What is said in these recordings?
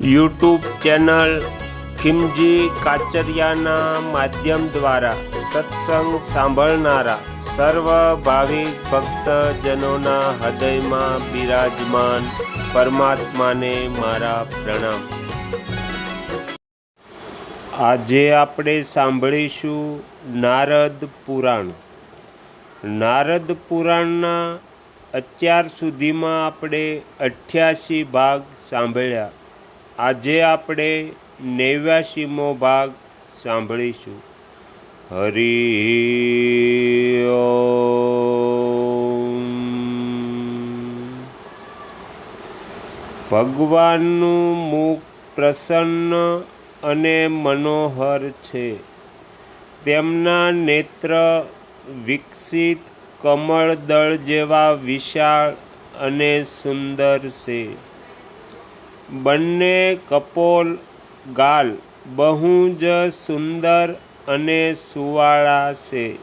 YouTube channel Khimji કાચરિયાના માધ્યમ દ્વારા સત્સંગ સાંભળનારા સર્વ ભાવિક ભક્તજનોના હૃદયમાં બિરાજમાન પરમાત્માને મારા પ્રણામ. આજે આપણે સાંભળીશું નારદ પુરાણ. નારદ પુરાણના અત્યાર સુધીમાં આપણે અઠ્યાસી ભાગ સાંભળ્યા. આજે આપણે નેવ્યાસીમો ભાગ સાંભળીશું. હરિ ભગવાનનું મુખ પ્રસન્ન અને મનોહર છે. તેમના નેત્ર વિકસિત કમળદળ જેવા વિશાળ અને સુંદર છે. બંને કપોલ ગાલ બહુ જ સુંદર અને સુવાળા છે.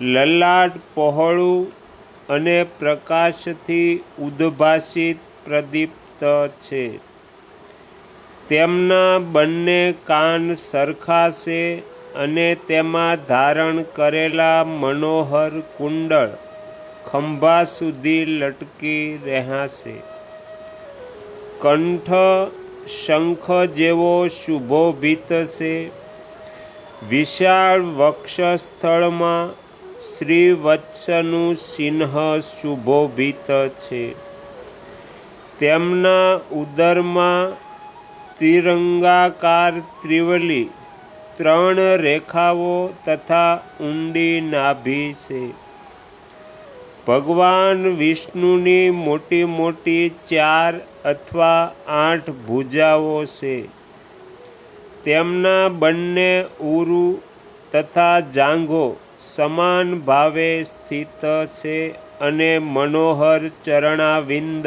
લલાટ પહોળું અને પ્રકાશથી ઉદ્ભાસિત પ્રદીપ્ત છે. તેમના બંને કાન સરખા છે અને તેમાં ધારણ કરેલા મનોહર કુંડળ ખંભા સુધી લટકી રહ્યા છે. કંઠ શંખ જેવો શુભોભિત છે. વિશાળ વક્ષસ્થળમાં શ્રીવત્સનું સિંહ શુભોભિત છે. તેમના ઉદરમાં તિરંગાકાર ત્રિવલી, ત્રણ રેખાઓ તથા ઊંડી નાભી છે. ભગવાન વિષ્ણુની મોટી મોટી ચાર અથવા આઠ ભુજાઓ છે. તેમના બંને ઉરુ તથા જાંઘો સમાન ભાવે સ્થિત છે અને મનોહર ચરણાવિંદ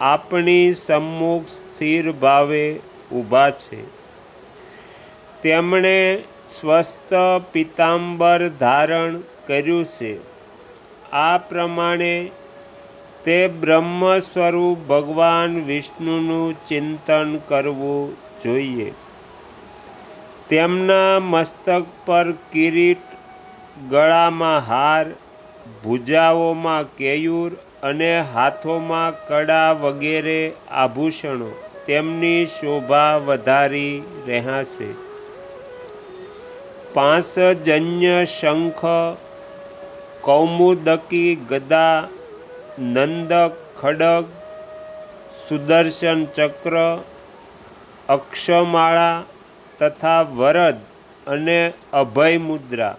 આપણી સમ્મુખ સ્થિર ભાવે ઊભા છે. તેમણે સ્વસ્થ પિતાંબર ધારણ કર્યું છે. આ પ્રમાણે તે બ્રહ્મ સ્વરૂપ ભગવાન વિષ્ણુનું ચિંતન કરવું જોઈએ. તેમના મસ્તક પર કિરીટ, ગળામાં હાર, ભુજાઓમાં કેયુર અને હાથોમાં કડા વગેરે આભૂષણો તેમની શોભા વધારી રહ્યા છે. પાંસજન્ય શંખ કૌમુદકી ગદા નંદક ખડગ, સુદર્શન ચક્ર, અક્ષમાળા તથા વરદ અને અભય મુદ્રા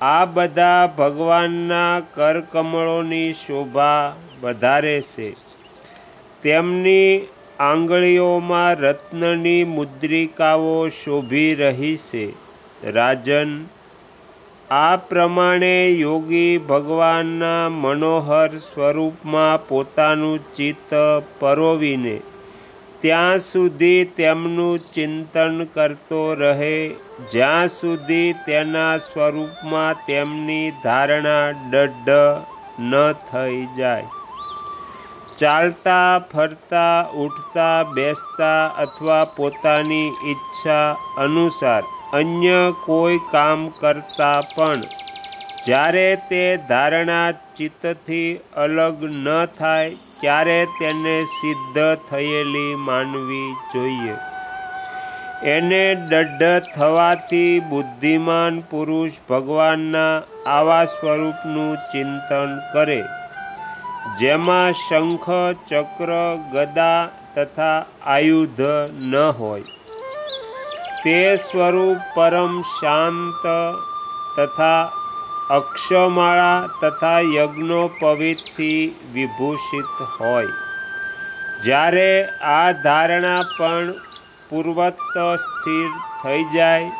આ બધા ભગવાનના કરકમળોની શોભા વધારે છે. તેમની આંગળીઓમાં રત્નની મુદ્રિકાઓ શોભી રહી છે. રાજન આ પ્રમાણે યોગી ભગવાનના મનોહર સ્વરૂપમાં પોતાનું ચિત્ત પરોવીને ત્યાં સુધી તેમનું ચિંતન કરતો રહે, જ્યાં સુધી તેના સ્વરૂપમાં તેમની ધારણા ડઢ ન થઈ જાય. ચાલતા, ફરતા, ઉઠતા, બેસતા અથવા પોતાની ઈચ્છા અનુસાર અન્ય કોઈ કામ કરતાં પણ જ્યારે તે ધારણા ચિત્તથી અલગ ન થાય, ત્યારે તેને સિદ્ધ થયેલી માનવી જોઈએ. એને દઢ થવાથી બુદ્ધિમાન પુરુષ ભગવાનના આવા સ્વરૂપનું ચિંતન કરે, જેમાં શંખ, ચક્ર, ગદા તથા આયુધ ન હોય. તે સ્વરૂપ પરમ શાંત તથા અક્ષમાળા તથા યજ્ઞોપવિતથી વિભૂષિત હોય. જ્યારે આ ધારણા પણ પૂર્વત સ્થિર થઈ જાય,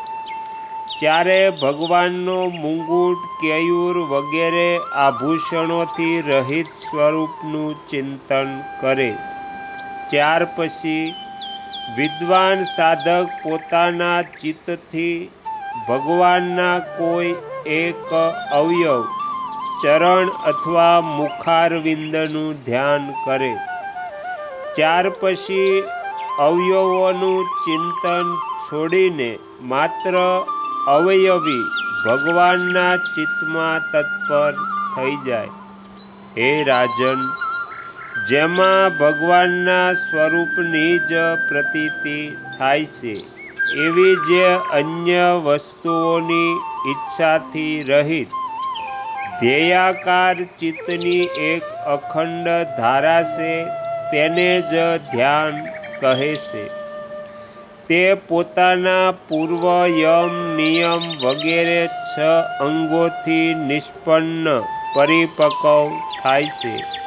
ત્યારે ભગવાનનો મુંગુટ, કેયુર વગેરે આભૂષણોથી રહિત સ્વરૂપનું ચિંતન કરે. ત્યાર પછી વિદ્વાન સાધક પોતાના ચિત્તથી ભગવાનના કોઈ એક અવયવ, ચરણ અથવા મુખારવિંદનું ધ્યાન કરે. ત્યાર પછી અવયવોનું ચિંતન છોડીને માત્ર અવયવી ભગવાનના ચિત્તમાં તત્પર થઈ જાય. હે રાજન જેમાં ભગવાનના સ્વરૂપની જ પ્રતીતિ થાય છે. એવી જે અન્ય વસ્તુઓની ઈચ્છાથી રહિત ધ્યેયાકાર ચિત્તની એક અખંડ ધારા છે તેને જ ધ્યાન કહે છે. તે પોતાના પૂર્વ યમ નિયમ વગેરે છ અંગોથી નિષ્પન્ન પરિપક્વ થાય છે.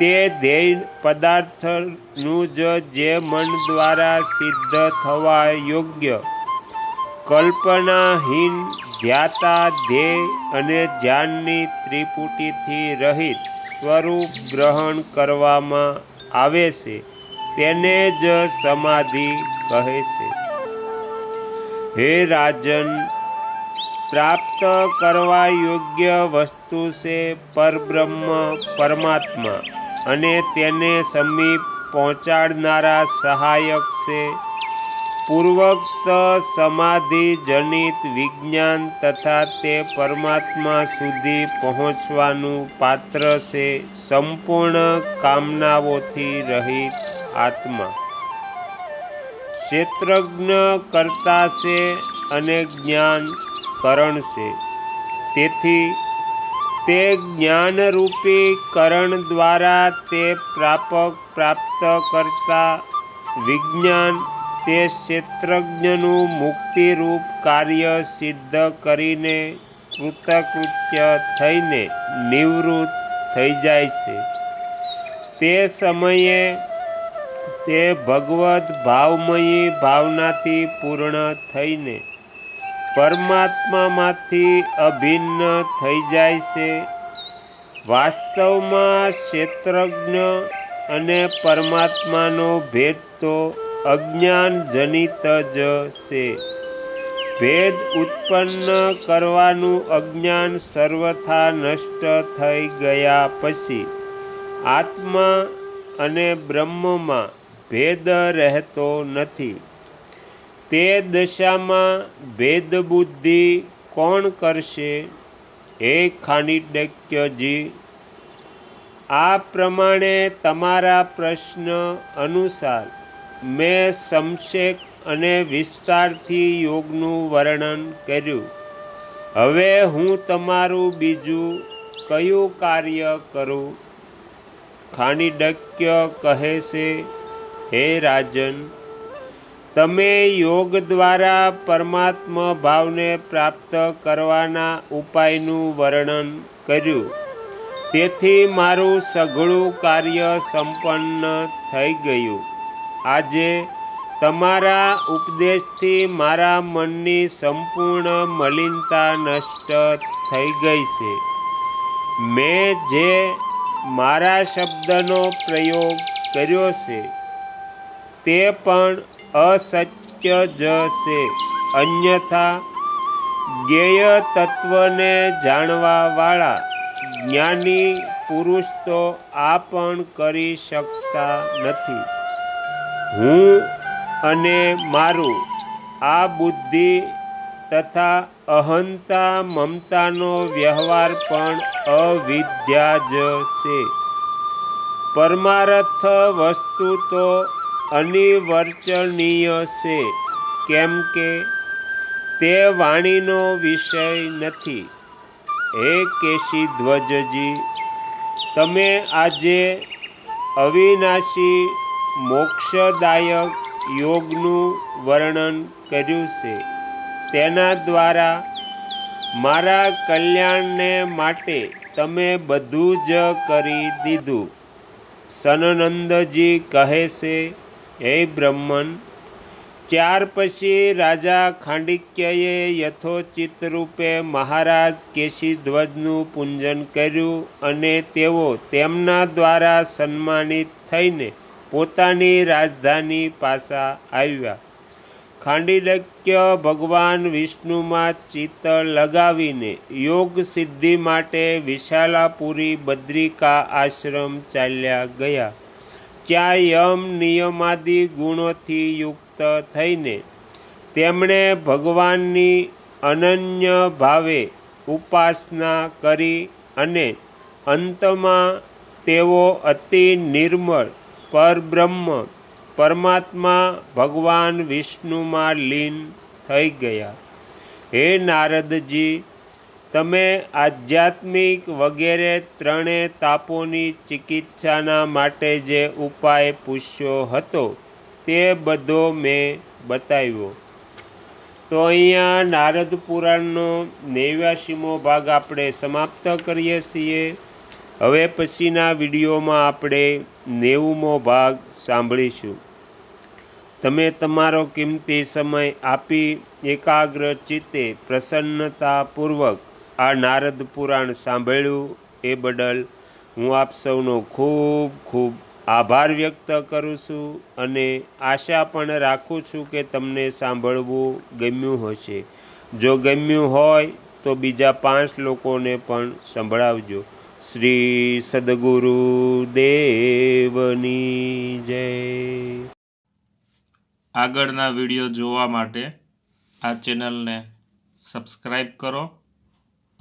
તે ધ્યેય પદાર્થનું જ જે મન દ્વારા સિદ્ધ થવા યોગ્ય. કલ્પનાહીન ધ્યાતા ધ્યેય અને ધ્યાનની ત્રિપુટીથી રહિત સ્વરૂપ ગ્રહણ કરવામાં આવે છે, તેને જ સમાધિ કહે છે. હે રાજન, પ્રાપ્ત કરવા યોગ્ય વસ્તુ છે પરબ્રહ્મ પરમાત્મા. અને તેને સમીપ પહોંચાડનારા સહાયક છે. પૂર્વોક્ત સમાધિ જનિત વિજ્ઞાન તથા તે પરમાત્મા સુધી પહોંચવાનું પાત્ર છે સંપૂર્ણ કામનાઓથી રહિત આત્મા. ક્ષેત્રજ્ઞ કરતા છે અને જ્ઞાન કરણ છે. તેથી તે જ્ઞાનરૂપી કરણ દ્વારા તે પ્રાપક પ્રાપ્ત કરતા વિજ્ઞાન તે ક્ષેત્રજ્ઞનું મુક્તિરૂપ કાર્ય સિદ્ધ કરીને કૃતકૃત્ય થઈને નિવૃત્ત થઈ જાય છે. તે સમયે તે ભગવત ભાવમયી ભાવનાથી પૂર્ણ થઈને પરમાત્મામાંથી અભિન્ન થઈ જાય છે. વાસ્તવમાં ક્ષેત્રજ્ઞ અને પરમાત્માનો ભેદ તો અજ્ઞાન જનિત જ છે. ભેદ ઉત્પન્ન કરવાનું અજ્ઞાન સર્વથા નષ્ટ થઈ ગયા પછી આત્મા અને બ્રહ્મમાં ભેદ રહેતો નથી. તે દશામાં ભેદબુદ્ધિ કોણ કરશે? હે ખાનીડક્યજી આ પ્રમાણે તમારા પ્રશ્ન અનુસાર મેં સંક્ષેપ અને વિસ્તારથી યોગનું વર્ણન કર્યું. હવે હું તમારું બીજું કયું કાર્ય કરું? ખાનીડક્ય કહે છે, હે રાજન તમે યોગ દ્વારા પરમાત્મા ભાવને પ્રાપ્ત કરવાના ઉપાયનું વર્ણન કર્યું. તેથી મારું સઘળું કાર્ય સંપન્ન થઈ ગયું. આજે તમારા ઉપદેશથી મારા મનની સંપૂર્ણ મલિનતા નષ્ટ થઈ ગઈ છે. મેં જે મારા શબ્દનો પ્રયોગ કર્યો છે, તે પણ અસત્ય જ છે. અન્યથા જ્ઞેય તત્વને જાણવાવાળા જ્ઞાની પુરુષ તો આ પણ કરી શકતા નથી. હું અને મારું આ બુદ્ધિ તથા અહંતા મમતાનો વ્યવહાર પણ અવિદ્યા જ છે. પરમાર્થ વસ્તુ તો અનિર્વચનીય છે. કેમ કે તે વાણીનો વિષય નથી. હે કેશી ધ્વજજી, તમે આજે અવિનાશી, મોક્ષદાયક યોગનું વર્ણન કર્યું છે. તેના દ્વારા મારા કલ્યાણને માટે તમે બધું જ કરી દીધું. સનનંદજી કહે છે હે બ્રહ્મન, ત્યાર પછી રાજા ખાંડિક્યએ યથોચિત રૂપે મહારાજ કેશીધ્વજનું પૂજન કર્યું અને તેઓ તેમના દ્વારા સન્માનિત થઈને પોતાની રાજધાની પાછા આવ્યા. ખાંડિલક્ય ભગવાન વિષ્ણુમાં ચિત્ત લગાવીને યોગ સિદ્ધિ માટે વિશાલાપુરી બદ્રિકા આશ્રમ ચાલ્યા ગયા. ત્યાં યમ નિયમાદિ ગુણોથી યુક્ત થઈને તેમણે ભગવાનની અનન્ય ભાવે ઉપાસના કરી અને અંતમાં તેઓ અતિ નિર્મળ, પરબ્રહ્મ, પરમાત્મા, ભગવાન વિષ્ણુમાં લીન થઈ ગયા. હે નારદજી તમે આધ્યાત્મિક વગેરે ત્રણે તાપોની ચિકિત્સાના માટે જે ઉપાય પૂછ્યો હતો, તે બધો મેં બતાવ્યો. તો અહીંયા નારદ પુરાણનો નેવ્યાસીમો ભાગ આપણે સમાપ્ત કરીએ છીએ. હવે પછીના વિડીયોમાં આપણે નેવુંમો ભાગ સાંભળીશું. તમે તમારો કિંમતી સમય આપી એકાગ્ર ચિત્તે પ્રસન્નતાપૂર્વક આ નારદ પુરાણ સાંભળ્યું એ બદલ હું આપ સૌનો ખૂબ ખૂબ આભાર વ્યક્ત કરું છું અને આશા પણ રાખું છું કે તમને સાંભળવું ગમ્યું હશે. જો ગમ્યું હોય તો બીજા પાંચ લોકોને પણ સંભળાવજો. શ્રી સદગુરુ દેવની જય. આગળના વીડિયો જોવા માટે આ ચેનલને સબસ્ક્રાઈબ કરો.